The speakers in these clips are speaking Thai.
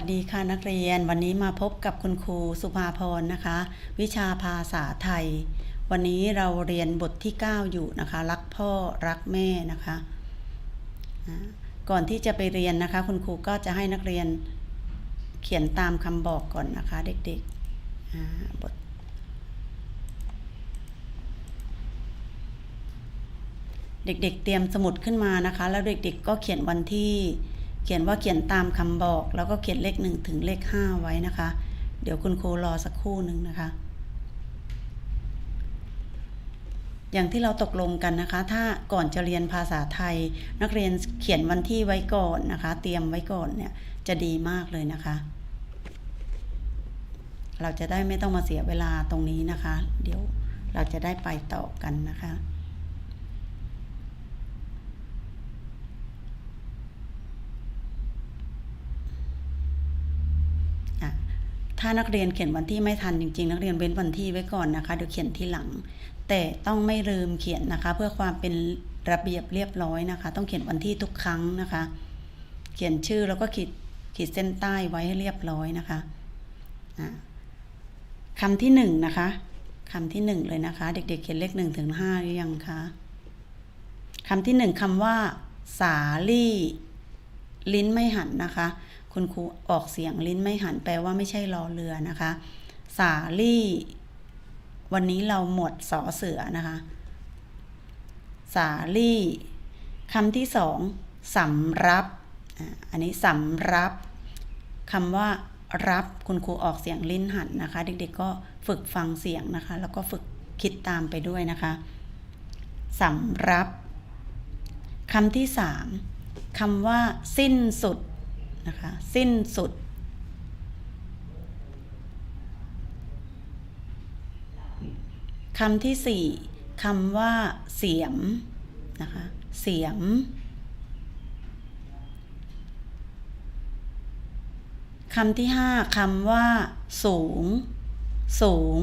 สวัสดีค่ะนักเรียน วันนี้มาพบกับคุณครูสุภาพรนะคะ วิชาภาษาไทย วันนี้เราเรียนบทที่ 9 อยู่นะคะ รักพ่อรักแม่นะคะก่อนที่จะไปเรียนนะคะ คุณครูก็จะให้นักเรียนเขียนตามคำบอกก่อนนะคะ เด็กๆบทเด็กๆ เตรียมสมุดขึ้นมานะคะ แล้วเด็กๆ ก็เขียนวันที่ เขียนว่าเขียนตามคำบอก แล้วก็เขียนเลขหนึ่งถึงเลขห้าไว้นะคะ เดี๋ยวคุณครูรอสักครู่หนึ่งนะคะ อย่างที่เราตกลงกันนะคะ ถ้าก่อนจะเรียนภาษาไทย นักเรียนเขียนวันที่ไว้ก่อนนะคะ เตรียมไว้ก่อนเนี่ยจะดีมากเลยนะคะ เราจะได้ไม่ต้องมาเสียเวลาตรงนี้นะคะ เดี๋ยวเราจะได้ไปต่อกันนะคะ อะ ถ้านักเรียนเขียนวันที่ไม่ทันจริงๆ นักเรียนเว้นวันที่ไว้ก่อนนะคะเดี๋ยวเขียนทีหลัง แต่ต้องไม่ลืมเขียนนะคะ เพื่อความเป็นระเบียบเรียบร้อยนะคะ ต้องเขียนวันที่ทุกครั้งนะคะ เขียนชื่อแล้วก็ขีดขีดเส้นใต้ไว้ให้เรียบร้อยนะคะะคำที่หนึ่งนะคะคำที่หนึ่งเลยนะคะ เด็กๆเขียนเลขหนึ่งถึงห้าหรือยังคะคำที่หนึ่งคำว่า สาลี่ ลิ้นไม่หันนะคะ คุณครูออกเสียงลิ้นไม่หันแปลว่าไม่ใช่รอเรือนะคะ สาลี่ วันนี้เราหมดสอเสือนะคะ สาลี่คำที่สองสำรับ อันนี้สำรับคำว่ารับคุณครูออกเสียงลิ้นหันนะคะ เด็กๆก็ฝึกฟังเสียงนะคะ แล้วก็ฝึกคิดตามไปด้วยนะคะสำรับคำที่สามคำว่า สิ้นสุด นะคะ สิ้นสุด คำที่สี่คำว่า เสียมนะคะ เสียม คำที่ห้าคำว่า สูง สูง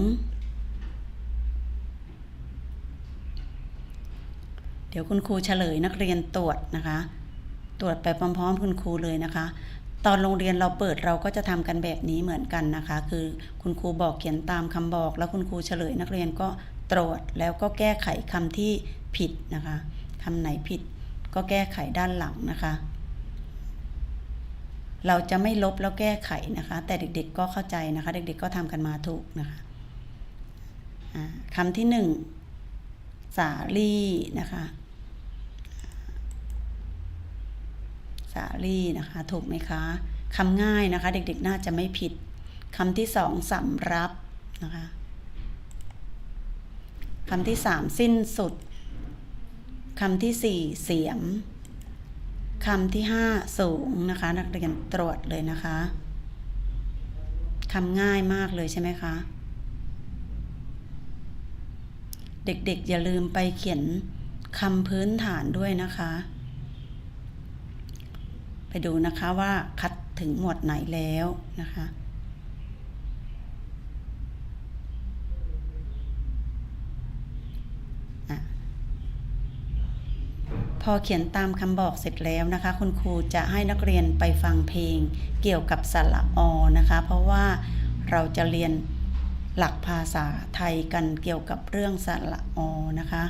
เดี๋ยวคุณครูเฉลยนักเรียนตรวจนะคะ ตรวจไปพร้อมๆ คุณครูเลยนะคะ ตอนโรงเรียนเราเปิดเราก็จะทำกันแบบนี้เหมือนกันนะคะ คือคุณครูบอกเขียนตามคำบอก แล้วคุณครูเฉลยนักเรียนก็ตรวจแล้วก็แก้ไขคำที่ผิดนะคะคำไหนผิดก็แก้ไขด้านหลังนะคะ เราจะไม่ลบแล้วแก้ไขนะคะ แต่เด็กๆก็เข้าใจนะคะ เด็กๆก็ทำกันมาถูกนะคะอ่าคำที่หนึ่งสาลี่นะคะาลี่นะคะ ถูกไหมคะคำง่ายนะคะ เด็กๆน่าจะไม่ผิดคำที่สองสำรับนะคะคำที่สามสิ้นสุดคำที่สี่เสียมคำที่ห้าสูงนะคะ นักเรียนตรวจเลยนะคะคำง่ายมากเลยใช่ไหมคะ เด็กๆอย่าลืมไปเขียนคำพื้นฐานด้วยนะคะ ไปดูนะคะว่าคัดถึงหมวดไหนแล้วนะคะพอเขียนตามคำบอกเสร็จแล้วนะคะ คุณครูจะให้นักเรียนไปฟังเพลงเกี่ยวกับสระอนะคะ เพราะว่าเราจะเรียนหลักภาษาไทยกันเกี่ยวกับเรื่องสระอนะคะ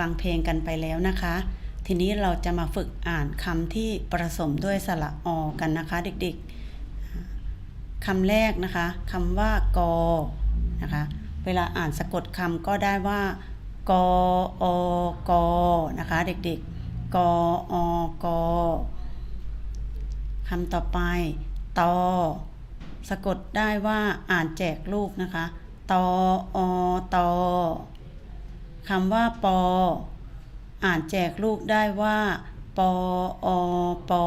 ฟังเพลงกันไปแล้วนะคะ ทีนี้เราจะมาฝึกอ่านคำที่ผสมด้วยสระอกันนะคะ เด็กๆคำแรกนะคะคำว่ากอนะคะ เวลาอ่านสะกดคำก็ได้ว่ากออกอนะคะ เด็กๆกออกอคำต่อไปตอสะกดได้ว่าอ่านแจกลูกนะคะตออตอ คำว่าปอ อ่านแจกลูกได้ว่า ปออปอ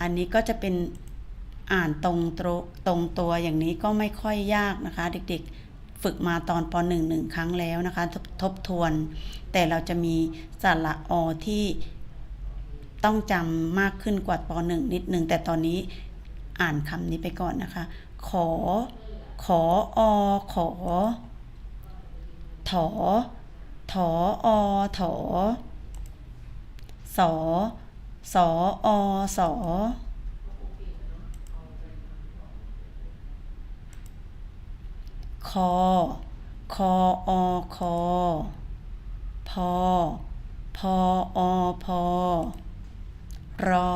อันนี้ก็จะเป็นอ่านตรงตรตรงตัวอย่างนี้ก็ไม่ค่อยยากนะคะ เด็กๆ ฝึกมาตอนปหนึ่งหนึ่งครั้งแล้วนะคะทบทบทวน แต่เราจะมีสระอที่ต้องจำมากขึ้นกว่าปหนึ่งนิดนึง แต่ตอนนี้อ่านคำนี้ไปก่อนนะคะ ขอ ขออขอ ถอถออถอสอสออสอคอคออคอพอพออพอรอ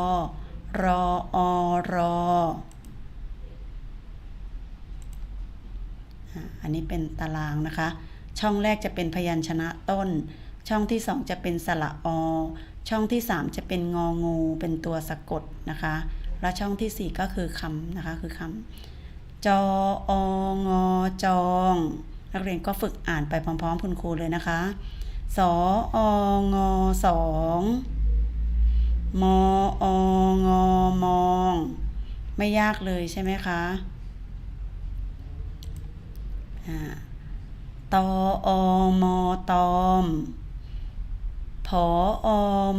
รออรออันนี้เป็นตารางนะคะ ช่องแรกจะเป็นพยัญชนะต้น ช่องที่สองจะเป็นสระอ ช่องที่สามจะเป็นงองูเป็นตัวสะกดนะคะ และช่องที่สี่ก็คือคำนะคะคือคำจอองอจองนักเรียนก็ฝึกอ่านไปพร้อมๆ คุณครูเลยนะคะ สอองอสองมอองอมอง ไม่ยากเลยใช่ไหมคะ อ่า ตออมอตอมผออ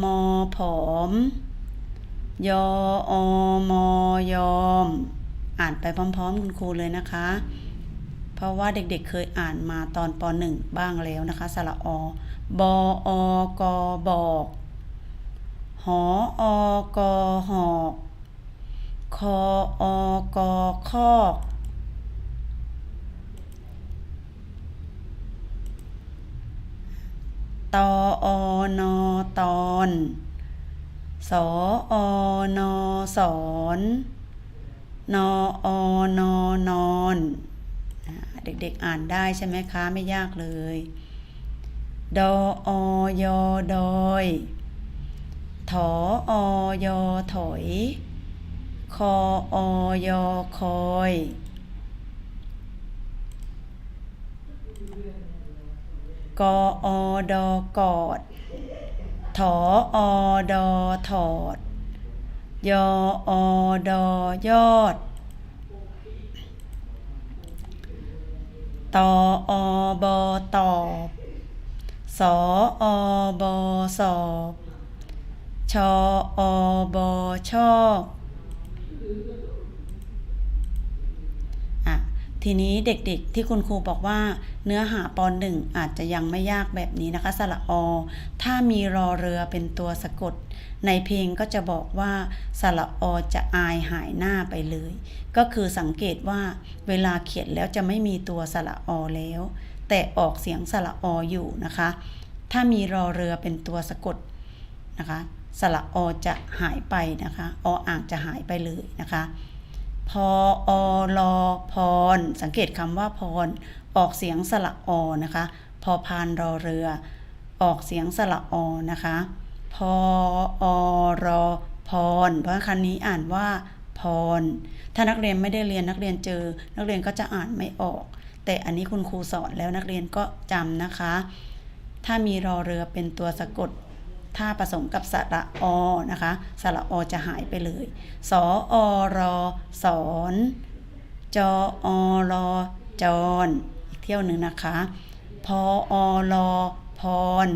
มอผอม ยออมอยอม อ่านไปพร้อมๆ คุณครูเลยนะคะ เพราะว่าเด็กๆเคยอ่านมาตอนป .1 บ้างแล้วนะคะสระอบออกบอกหออกหอกคออกคอก ตออนอตอนสออนอสอนนออนอนอนเด็กๆอ่านได้ใช่ไหมคะ ไม่ยากเลย ดออยดอยถออยถอย คออยคอย กอดกอดถออดอถอด ยออดอยอดตออบอตอบสออบอสอบชออบอชอบอะ ทีนี้เด็กๆที่คุณครูบอกว่าเนื้อหาปหนึ่งอาจจะยังไม่ยากแบบนี้นะคะสระอ ถ้ามีรอเรือเป็นตัวสะกด ในเพลงก็จะบอกว่าสระอจะอายหายหน้าไปเลย ก็คือสังเกตว่าเวลาเขียนแล้วจะไม่มีตัวสระอแล้ว แต่ออกเสียงสระออยู่นะคะ ถ้ามีรอเรือเป็นตัวสะกดนะคะสระอจะหายไปนะคะออ่างจะหายไปเลยนะคะ พออลอพร สังเกตคำว่าพร ออกเสียงสระอนะคะ พอพานรอเรือ ออกเสียงสระอนะคะ พออรอพร เพราะคันนี้อ่านว่าพร ถ้านักเรียนไม่ได้เรียนนักเรียนเจอ นักเรียนก็จะอ่านไม่ออก แต่อันนี้คุณครูสอนแล้วนักเรียนก็จำนะคะ ถ้ามีรอเรือเป็นตัวสะกด ถ้าผสมกับสระอนะคะ สระอจะหายไปเลย สออรอสอนจออรอจอนอีกเที่ยวหนึ่งนะคะ พออรอพร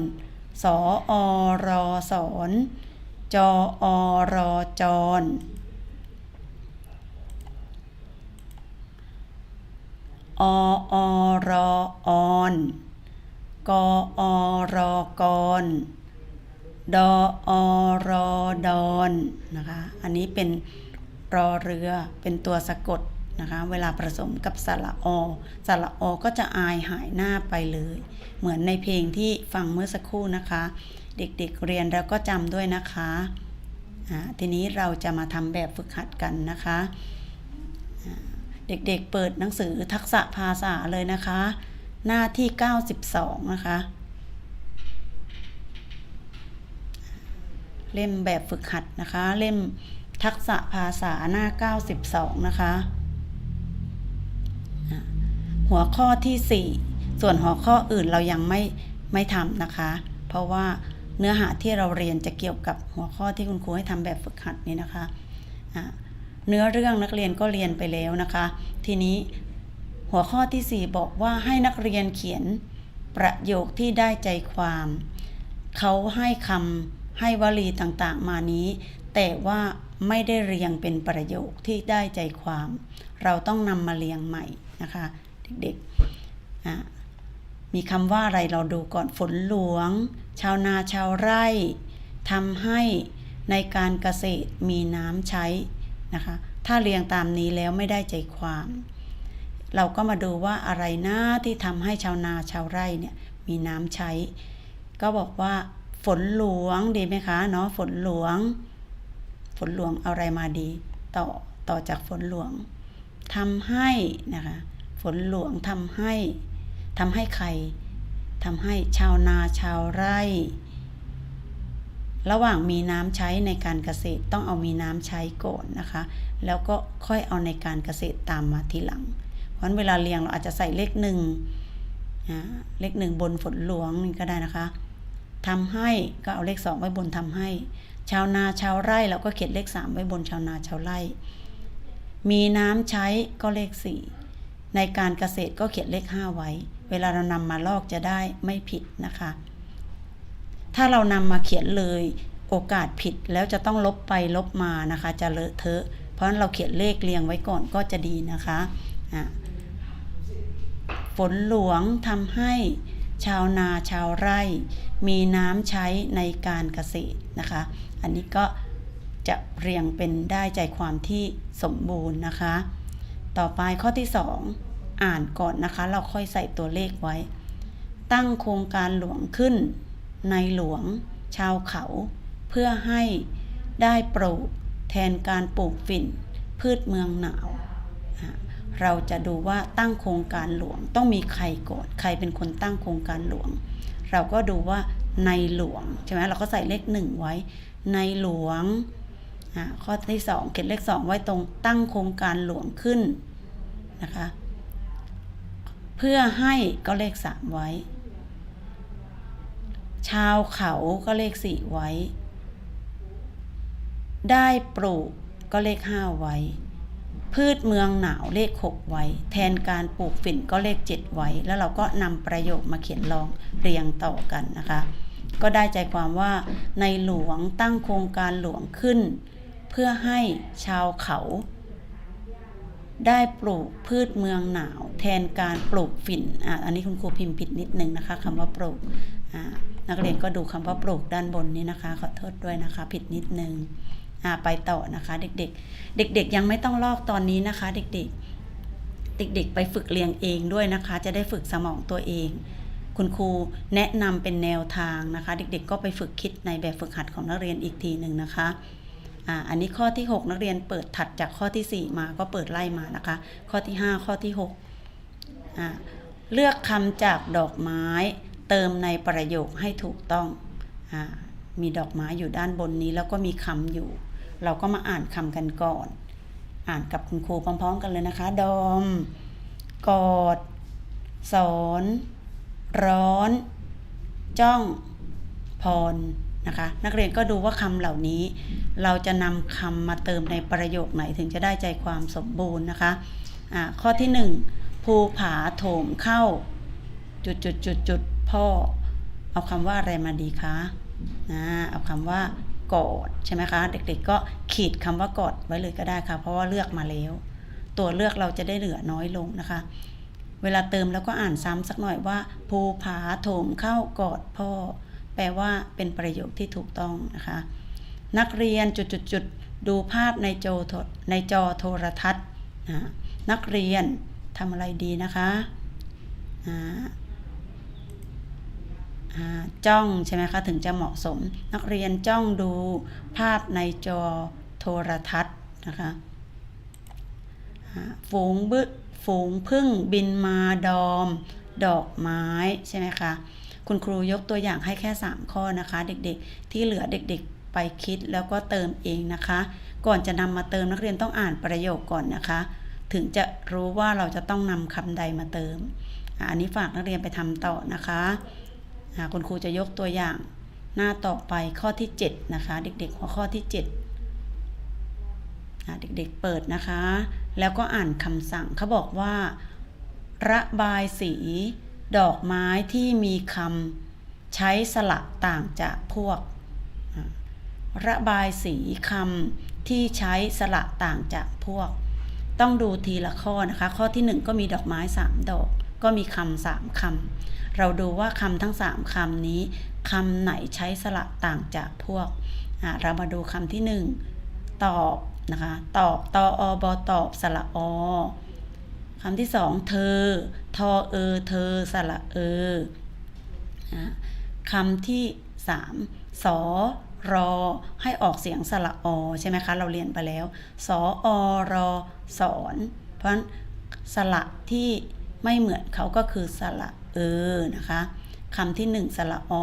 สออรอสอนจออรอจอนออรอออนกอรอกอน ดออรอดอนนะคะ อันนี้เป็นรอเรือเป็นตัวสะกดนะคะ เวลาผสมกับสระอสระอก็จะอายหายหน้าไปเลย เหมือนในเพลงที่ฟังเมื่อสักครู่นะคะ เด็กๆเรียนแล้วก็จำด้วยนะคะทีนี้เราจะมาทำแบบฝึกหัดกันนะคะ เด็กๆเปิดหนังสือทักษะภาษาเลยนะคะ หน้าที่ 92 นะคะ เล่มแบบฝึกหัดนะคะ เล่มทักษะภาษาหน้า 92 นะคะอะหัวข้อที่ 4 ส่วนหัวข้ออื่นเรายังไม่ไม่ทำนะคะ เพราะว่าเนื้อหาที่เราเรียนจะเกี่ยวกับหัวข้อที่คุณครูให้ทำแบบฝึกหัดนี้นะคะอะเนื้อเรื่องนักเรียนก็เรียนไปแล้วนะคะ ทีนี้หัวข้อที่ 4 บอกว่าให้นักเรียนเขียนประโยคที่ได้ใจความ เขาให้คำ ให้วลีต่างๆ มานี้ แต่ว่าไม่ได้เรียงเป็นประโยคที่ได้ใจความ เราต้องนำมาเรียงใหม่นะคะเด็กๆมีคำว่าอะไรเราดูก่อนฝนหลวง ชาวนาชาวไร่ทำให้ในการเกษตรมีน้ำใช้นะคะ ถ้าเรียงตามนี้แล้วไม่ได้ใจความ เราก็มาดูว่าอะไรนะที่ทำให้ชาวนาชาวไร่เนี่ยมีน้ำใช้ ก็บอกว่า ฝนหลวงดีไหมคะเนาะฝนหลวง ฝนหลวงเอาอะไรมาดี ต่อต่อจากฝนหลวงทำให้นะคะ ฝนหลวงทำให้ทำให้ใครทำให้ชาวนาชาวไร่ ระหว่างมีน้ำใช้ในการเกษตรต้องเอามีน้ำใช้ก่อนนะคะ แล้วก็ค่อยเอาในการเกษตรตามมาทีหลัง เพราะฉะนั้นเวลาเรียงเราอาจจะใส่เลขหนึ่งเลขหนึ่งบนฝนหลวงนี่ก็ได้นะคะ ทำให้ก็เอาเลขสองไว้บนทำให้ ชาวนาชาวไร่เราก็เขียนเลขสามไว้บนชาวนาชาวไร่ มีน้ำใช้ก็เลขสี่ในการเกษตรก็เขียนเลขห้าไว้ เวลาเรานำมาลอกจะได้ไม่ผิดนะคะ ถ้าเรานำมาเขียนเลยโอกาสผิดแล้วจะต้องลบไปลบมานะคะ จะเลอะเทอะ เพราะฉะนั้นเราเขียนเลขเรียงไว้ก่อนก็จะดีนะคะฝนหลวงทำให้ ชาวนาชาวไร่ มีน้ำใช้ในการเกษตรนะคะ อันนี้ก็จะเรียงเป็นได้ใจความที่สมบูรณ์นะคะ ต่อไปข้อที่ 2 อ่านก่อนนะคะ เราค่อยใส่ตัวเลขไว้ ตั้งโครงการหลวงขึ้น ในหลวง ชาวเขา เพื่อให้ได้ปลูกแทนการปลูกฝิ่น พืชเมืองหนาว เราจะดูว่าตั้งโครงการหลวง ต้องมีใครก่อนใครเป็นคนตั้งโครงการหลวง เราก็ดูว่าในหลวงใช่ไหมเราก็ใส่เลขหนึ่งไว้ ในหลวงข้อที่สองเขียนเลขสองไว้ตรงตั้งโครงการหลวงขึ้นนะคะ เพื่อให้ก็เลขสามไว้ ชาวเขาก็เลขสี่ไว้ ได้ปลูกก็เลขห้าไว้ พืชเมืองหนาวเลขหกไว้ แทนการปลูกฝิ่นก็เลขเจ็ดไว้ แล้วเราก็นำประโยคมาเขียนลองเรียงต่อกันนะคะ ก็ได้ใจความว่าในหลวงตั้งโครงการหลวงขึ้น เพื่อให้ชาวเขา ได้ปลูกพืชเมืองหนาว แทนการปลูกฝิ่นอะอันนี้คุณครูพิมพ์ผิดนิดนึงนะคะคำว่าปลูกอ่านักเรียนก็ดูคำว่าปลูกด้านบนนี้นะคะ ขอโทษด้วยนะคะ ผิดนิดนึง อ่าไปต่อนะคะ เด็กๆ เด็ก ๆ ยังไม่ต้องลอกตอนนี้นะคะ เด็กๆ เด็ก ๆ ไปฝึกเรียงเองด้วยนะคะ จะได้ฝึกสมองตัวเอง คุณครูแนะนำเป็นแนวทางนะคะ เด็ก ๆ ก็ไปฝึกคิดในแบบฝึกหัดของนักเรียนอีกทีหนึ่งนะคะอ่าอันนี้ข้อที่ 6 นักเรียนเปิดถัดจากข้อที่ 4 มาก็เปิดไล่มานะคะ ข้อที่ 5 ข้อที่6อ่าเลือกคำจากดอกไม้เติมในประโยคให้ถูกต้องอามีดอกไม้อยู่ด้านบนนี้แล้วก็มีคำอยู่ เราก็มาอ่านคำกันก่อน อ่านกับคุณครูพร้อม ๆ กันเลยนะคะ ดอม กอด สอน ร้อน จ้อง พรนะคะนักเรียนก็ดูว่าคำเหล่านี้ เราจะนำคำมาเติมในประโยคไหนถึงจะได้ใจความสมบูรณ์นะคะอ่าข้อที่หนึ่งภูผาโถมเข้า จุดจุดจุดจุดพ่อ เอาคำว่าอะไรมาดีคะนะเอาคำว่า กอดใช่ไหมคะ เด็กๆ ก็ขีดคำว่ากอดไว้เลยก็ได้ค่ะ เพราะว่าเลือกมาแล้ว ตัวเลือกเราจะได้เหลือน้อยลงนะคะ เวลาเติมแล้วก็อ่านซ้ำสักหน่อยว่าภูผาโถมเข้ากอดพ่อ แปลว่าเป็นประโยคที่ถูกต้องนะคะ นักเรียนจุดๆดูภาพในโจทในจอโทรทัศน์นะนักเรียนทำอะไรดีนะคะอ่า จ้องใช่ไหมคะถึงจะเหมาะสม นักเรียนจ้องดูภาพในจอโทรทัศน์นะคะฝูงบึฝูงพึ่งบินมาดอม ดอกไม้ใช่ไหมคะคุณครูยกตัวอย่างให้แค่ 3 ข้อนะคะ เด็กๆ ที่เหลือเด็กๆ ไปคิดแล้วก็เติมเองนะคะ ก่อนจะนำมาเติมนักเรียนต้องอ่านประโยคก่อนนะคะ ถึงจะรู้ว่าเราจะต้องนำคำใดมาเติม อันนี้ฝากนักเรียนไปทำต่อนะคะ คุณครูจะยกตัวอย่างหน้าต่อไปข้อที่ 7 นะคะ เด็กๆหัวข้อที่ 7 เด็กๆเปิดนะคะ แล้วก็อ่านคำสั่งเขาบอกว่า ระบายสี ดอกไม้ที่มีคำใช้สระต่างจากพวก ระบายสีคำที่ใช้สระต่างจากพวก ต้องดูทีละข้อนะคะ ข้อที่หนึ่งก็มีดอกไม้สามดอกก็มีคำสามคำ เราดูว่าคำทั้งสามคำนี้คำไหนใช้สระต่างจากพวก เรามาดูคำที่หนึ่งตอบนะคะ ตอบ ตออบอตอบสระอคำที่สองเธอ ทอเออ เธอ สระเออคำที่สามสอรอ ให้ออกเสียงสระอใช่ไหมคะ เราเรียนไปแล้ว สออรอ สอน เพราะฉะนั้นสระที่ไม่เหมือนเขาก็คือสระเออนะคะคำที่หนึ่งสระอ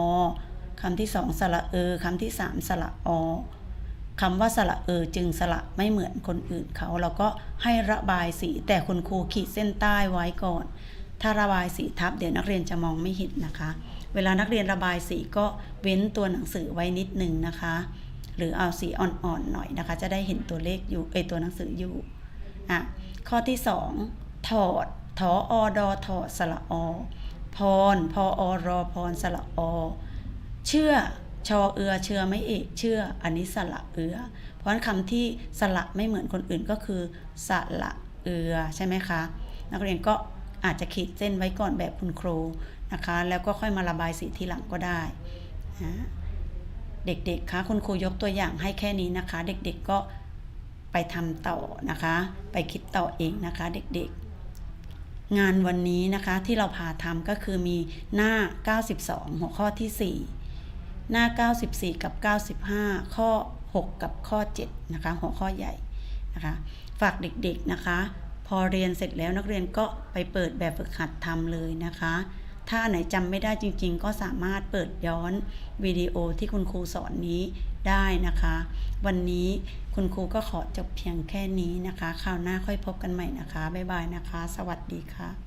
คำที่สองสระเออคำที่สามสระอคำว่าสระเออจึงสระไม่เหมือนคนอื่นเขาเราก็ให้ระบายสีแต่คุณครูขีดเส้นใต้ไว้ก่อน ถ้าระบายสีทับเดี๋ยวนักเรียนจะมองไม่เห็นนะคะ เวลานักเรียนระบายสีก็เว้นตัวหนังสือไว้นิดนึงนะคะ หรือเอาสีอ่อนๆหน่อยนะคะ จะได้เห็นตัวเลขอยู่เอตัวหนังสืออยู่อะข้อที่สองถอดทออดอถอดสระอ พรพออรอพรสระอ เชื่อชอเอือเชื่อไม่เอกเชื่ออันนี้สระเอือ เพราะฉะนั้นคำที่สระไม่เหมือนคนอื่นก็คือสระเอือใช่ไหมคะนักเรียนก็อาจจะขีดเส้นไว้ก่อนแบบคุณครูนะคะ แล้วก็ค่อยมาระบายสีทีหลังก็ได้นะเด็กๆคะคุณครูยกตัวอย่างให้แค่นี้นะคะ เด็กๆก็ไปทำต่อนะคะ ไปคิดต่อเองนะคะ เด็กๆ งานวันนี้นะคะที่เราพาทำก็คือมีหน้า 92 หัวข้อที่ 4 หน้า 94 กับ 95 ข้อ 6 กับข้อ 7 นะคะ หัวข้อใหญ่นะคะ ฝากเด็กๆนะคะ พอเรียนเสร็จแล้วนักเรียนก็ไปเปิดแบบฝึกหัดทำเลยนะคะ ถ้าไหนจำไม่ได้จริง ๆ ก็สามารถเปิดย้อนวิดีโอที่คุณครูสอนนี้ได้นะคะ วันนี้คุณครูก็ขอจบเพียงแค่นี้นะคะ คราวหน้าค่อยพบกันใหม่นะคะ บ๊ายบายนะคะ สวัสดีค่ะ